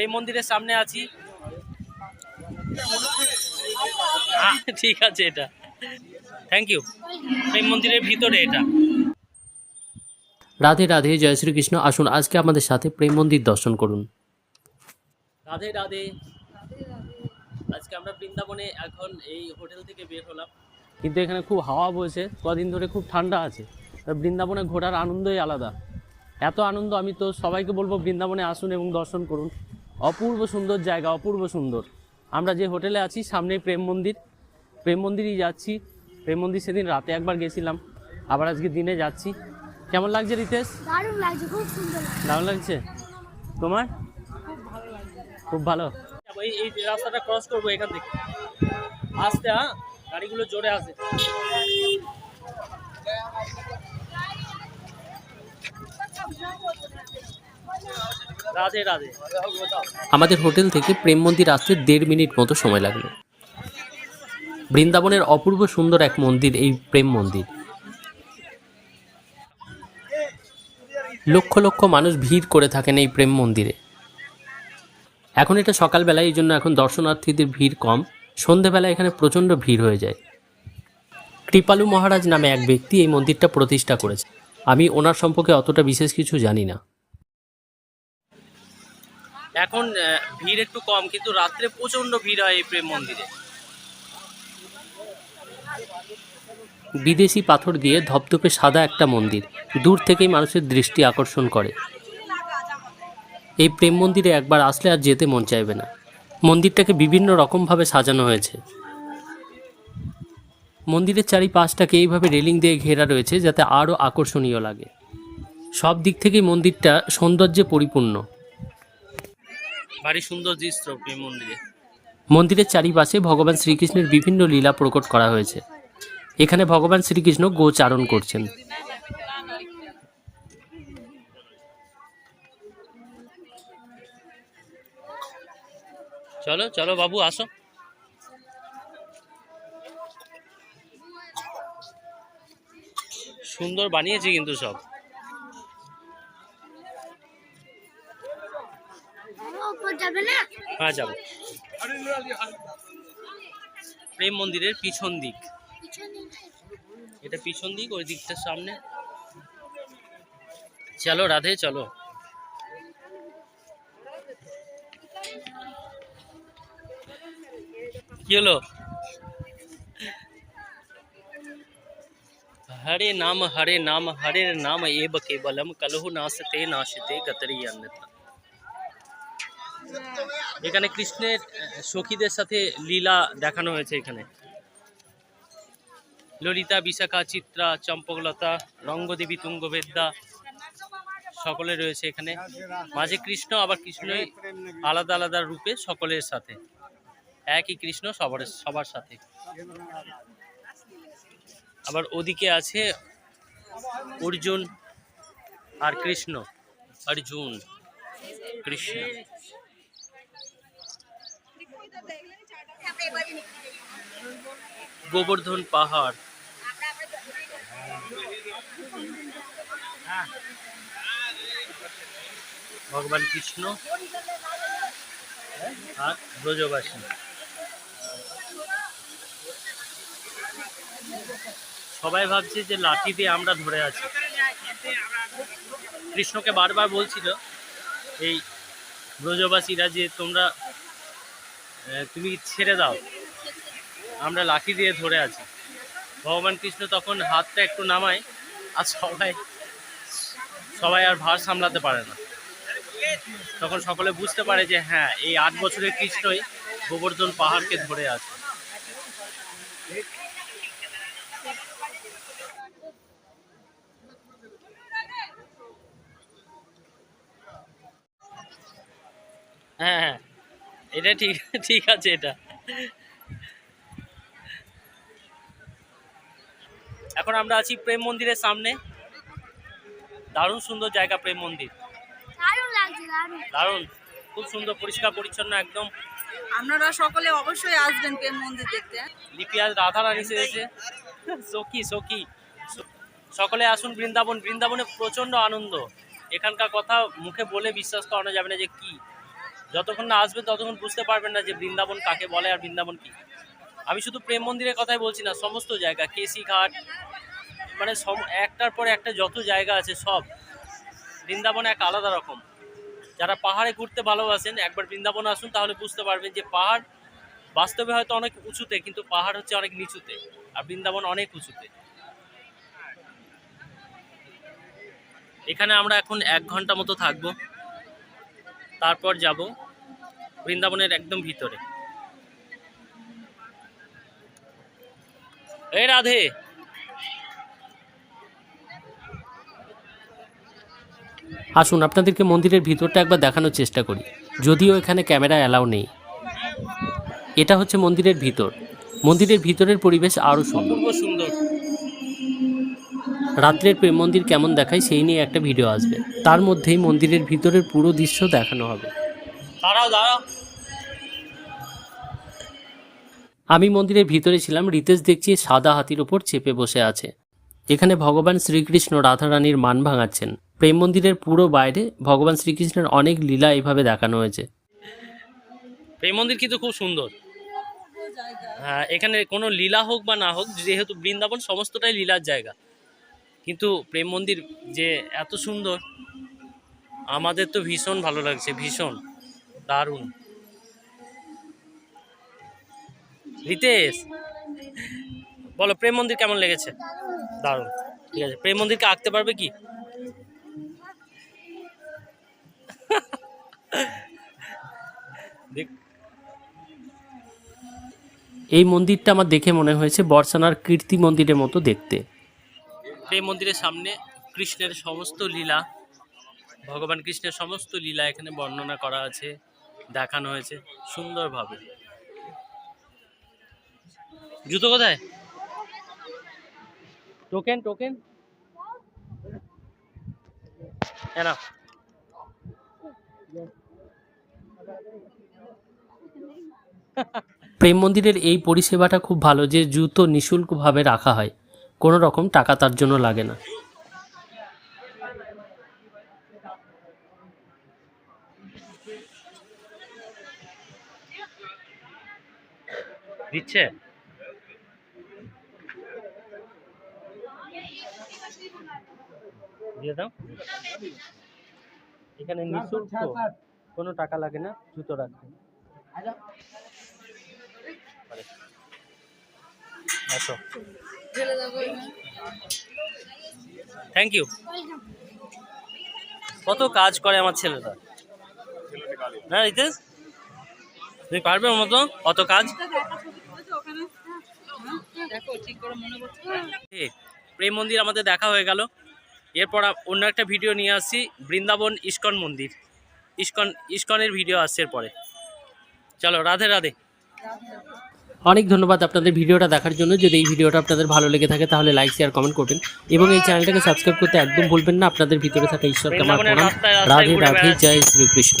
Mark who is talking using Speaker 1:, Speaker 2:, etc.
Speaker 1: প্রেম মন্দিরের সামনে আছি। ঠিক আছে এটা। থ্যাংক ইউ প্রেম মন্দিরের ভিতরে এটা।
Speaker 2: রাধে রাধে জয় শ্রীকৃষ্ণ। আসুন আজকে আমাদের সাথে প্রেম মন্দির দর্শন করুন।
Speaker 1: রাধে রাধে। আজকে আমরা বৃন্দাবনে এখন এই হোটেল থেকে বের হলাম। কিন্তু এখানে খুব হাওয়া বইছে কদিন ধরে খুব ঠান্ডা আছে। বৃন্দাবনে ঘোরার আনন্দই আলাদা। এত আনন্দ আমি তো সবাইকে বলব বৃন্দাবনে আসুন এবং দর্শন করুন। অপূর্ব সুন্দর জায়গা অপূর্ব সুন্দর। আমরা যে হোটেলে আছি সামনেই প্রেম মন্দির। প্রেম মন্দিরই যাচ্ছি। প্রেম মন্দির সেদিন রাতে একবার গেছিলাম। আবার আজকে দিনে যাচ্ছি। কেমন লাগছে রিতেশ?
Speaker 3: দারুণ লাগছে খুব সুন্দর
Speaker 1: দারুণ লাগছে? তোমার? খুব ভালো। এই এই রাস্তাটা ক্রস করব এখান থেকে। আসতে হ্যাঁ গাড়িগুলো জোরে আসে। রাধে রাধে
Speaker 2: আমাদের হোটেল থেকে প্রেম মন্দির আসতে দেড় মিনিট মতো সময় লাগল। বৃন্দাবনের অপূর্ব সুন্দর এক মন্দির, এই প্রেম মন্দির। লক্ষ লক্ষ মানুষ ভিড় করে থাকেন এই প্রেম মন্দিরে। এখন এটা সকালবেলায়, এই জন্য এখন দর্শনার্থীদের ভিড় কম। সন্ধেবেলা এখানে প্রচণ্ড ভিড় হয়ে যায়। কৃপালু মহারাজ নামে এক ব্যক্তি এই মন্দিরটা প্রতিষ্ঠা করেছে। আমি ওনার সম্পর্কে অতটা বিশেষ কিছু জানি না।
Speaker 1: এখন ভিড় একটু কম, কিন্তু রাত্রে প্রচণ্ড ভিড় হয় এই প্রেম মন্দিরে।
Speaker 2: বিদেশি পাথর দিয়ে ধপধপে সাদা একটা মন্দির। দূর থেকেই মানুষের দৃষ্টি আকর্ষণ করে। এই প্রেম মন্দিরে একবার আসলে আর যেতে মন চাইবে না। মন্দিরটাকে বিভিন্ন রকমভাবে সাজানো হয়েছে। মন্দিরের চারিপাশটাকে এইভাবে রেলিং দিয়ে ঘেরা রয়েছে, যাতে আরও আকর্ষণীয় লাগে। সব দিক থেকেই মন্দিরটা সৌন্দর্যে পরিপূর্ণ।
Speaker 1: ভারী সুন্দর দৃশ্য এই মন্দিরে।
Speaker 2: মন্দিরের চারিপাশে ভগবান শ্রীকৃষ্ণের বিভিন্ন লীলা প্রকট করা হয়েছে। এখানে ভগবান শ্রীকৃষ্ণ গোচারণ করছেন।
Speaker 1: চলো চলো বাবু, আসো। সুন্দর বানিয়েছে কিন্তু সব। হ্যাঁ যাব? প্রেম মন্দিরের পিছন দিক।
Speaker 3: পিছনে
Speaker 1: এটা পিছন দিক, ওই দিকটার সামনে। চলো, রাধে, চলো। কি হলো? হরে নাম হরে নাম হরে নাম, এব কেবলম, কলহু নাশতে নাশতে গতরি অন্যথা। এখানে কৃষ্ণের সখীদের সাথে লীলা দেখানো হয়েছে এখানে। ললিতা, বিশাখা, চিত্রা, চম্পকলতা, রঙ্গদেবী, তুঙ্গবেদ্যা সকলে রয়েছে এখানে। মাঝে কৃষ্ণ, আবার কৃষ্ণই আলাদা আলাদা রূপে সকলের সাথে। একই কৃষ্ণ সবার সবার সাথে। আবার ওদিকে আছে অর্জুন আর কৃষ্ণ, অর্জুন, কৃষ্ণ। গোবর্ধন পাহাড়। ভগবান কৃষ্ণ আর ব্রজবাসী। সবাই ভাবছে যে লাঠি দিয়ে আমরা ধরে আছি। কৃষ্ণকে বারবার বলছিল, এই ব্রজবাসীরা যে তোমরা তুমি ছেড়ে দাও। আমরা লাঠি দিয়ে ধরে আছি। ভগবান কৃষ্ণ তখন হাতটা একটু নামায়, আর সবাই সবাই আর ভার সামলাতে পারে না। তখন সকলে বুঝতে পারে যে হ্যাঁ এই আট বছরের কৃষ্ণই গোবর্ধন পাহাড়কে ধরে আছে। হ্যাঁ হ্যাঁ। এটা ঠিক ঠিক আছে এটা। এখন আমরা আছি প্রেম মন্দিরের সামনে। দারুণ সুন্দর জায়গা প্রেম মন্দির।
Speaker 3: দারুণ
Speaker 1: খুব সুন্দর পরিষ্কার পরিচ্ছন্ন একদম।
Speaker 4: আপনারা সকলে অবশ্যই আসবেন প্রেম মন্দির দেখতে। লিপি
Speaker 1: আজ রাধা রানী সেজেছে। সখী সখী। সকলে আসুন বৃন্দাবন। বৃন্দাবনে প্রচণ্ড আনন্দ। এখানকার কথা মুখে বলে বিশ্বাস করানো যাবে না যে কি। যতক্ষণ না আসবেন ততক্ষণ বুঝতে পারবেন না যে বৃন্দাবন কাকে বলে আর বৃন্দাবন কি। আমি শুধু প্রেম মন্দিরের কথাই বলছি না, সমস্ত জায়গা, কেসি ঘাট মানে সম- একটার পর একটা যত জায়গা আছে সব, বৃন্দাবন এক আলাদা রকম। যারা পাহাড়ে ঘুরতে ভালোবাসেন, একবার বৃন্দাবন আসুন, তাহলে বুঝতে পারবেন যে পাহাড় বাস্তবে হয়তো অনেক উঁচুতে, কিন্তু পাহাড় হচ্ছে অনেক নিচুতে, আর বৃন্দাবন অনেক উঁচুতে। এখানে আমরা এখন এক ঘণ্টা মতো থাকব। তারপর যাব বৃন্দাবনের একদম ভিতরে। এই রাধে।
Speaker 2: আসুন, আপনাদেরকে মন্দিরের ভিতরটা একবার দেখানোর চেষ্টা করি। যদিও এখানে ক্যামেরা অ্যালাউ নেই। এটা হচ্ছে মন্দিরের ভিতর। মন্দিরের ভিতরের পরিবেশ আরও সুন্দর।
Speaker 1: সুন্দর।
Speaker 2: রাত্রের প্রেম মন্দির কেমন দেখায় সেই নিয়ে একটা ভিডিও আসবে। তার মধ্যেই মন্দিরের ভিতরের পুরো দৃশ্য দেখানো হবে।
Speaker 1: দাঁড়াও দাঁড়াও।
Speaker 2: আমি মন্দিরের ভিতরে ছিলাম রিতেশ দেখছি সাদা হাতির ওপর চেপে বসে আছে। এখানে ভগবান শ্রীকৃষ্ণ রাধারানীর মান ভাঙাচ্ছেন। প্রেম মন্দিরের পুরো বাইরে ভগবান শ্রীকৃষ্ণের অনেক লীলা এইভাবে দেখানো হয়েছে।
Speaker 1: প্রেম মন্দির কিন্তু খুব সুন্দর। হ্যাঁ এখানে কোনো লীলা হোক বা না হোক যেহেতু বৃন্দাবন সমস্তটাই লীলার জায়গা। কিন্তু প্রেম মন্দির যে এত সুন্দর, আমাদের তো ভীষণ ভালো লাগছে, ভীষণ। দারুণ। রিতেশ, বলো, প্রেম মন্দির কেমন লেগেছে? দারুণ। ঠিক আছে, প্রেম মন্দিরকে আঁকতে পারবে কি? দেখ।
Speaker 2: এই মন্দিরটা আমার দেখে মনে হয়েছে বর্ষানার কীর্তি মন্দিরের মতো দেখতে।
Speaker 1: প্রেম মন্দিরের সামনে কৃষ্ণের সমস্ত লীলা, ভগবান কৃষ্ণের সমস্ত লীলা এখানে বর্ণনা করা আছে, দেখানো হয়েছে সুন্দরভাবে। জুতো কোথায়? Token token. না
Speaker 2: প্রেম মন্দিরের এই পরিষেবাটা খুব ভালো যে জুতো নিঃশুল্কভাবে রাখা হয়। কোনো রকম টাকা তার জন্য লাগে না।
Speaker 1: দিচ্ছে? দিয়ে দাও। এখানে নিঃশুল্ক কোনো টাকা লাগে না, জুতো রাখতে। আসো। থ্যাংক ইউ কত কাজ করে আমার ছেলেটা? না রিতেশ? তুমি পারবে ওর মতো? অত কাজ? প্রেম মন্দির আমাদের দেখা হয়ে গেল। এরপর অন্য একটা ভিডিও নিয়ে আসছি বৃন্দাবন ইস্কন মন্দির। ইস্কন ইস্কনের ভিডিও আসছে এরপরে। চলো রাধে রাধে।
Speaker 2: অনেক ধন্যবাদ আপনাদের ভিডিওটা দেখার জন্য। যদি এই ভিডিওটা আপনাদের ভালো লেগে থাকে, তাহলে লাইক শেয়ার কমেন্ট করবেন। এবং এই চ্যানেলটাকে সাবস্ক্রাইব করতে একদম ভুলবেন না। আপনাদের ভিতরে থাকা ঈশ্বরকে আমার রাধে রাধে, জয় শ্রীকৃষ্ণ।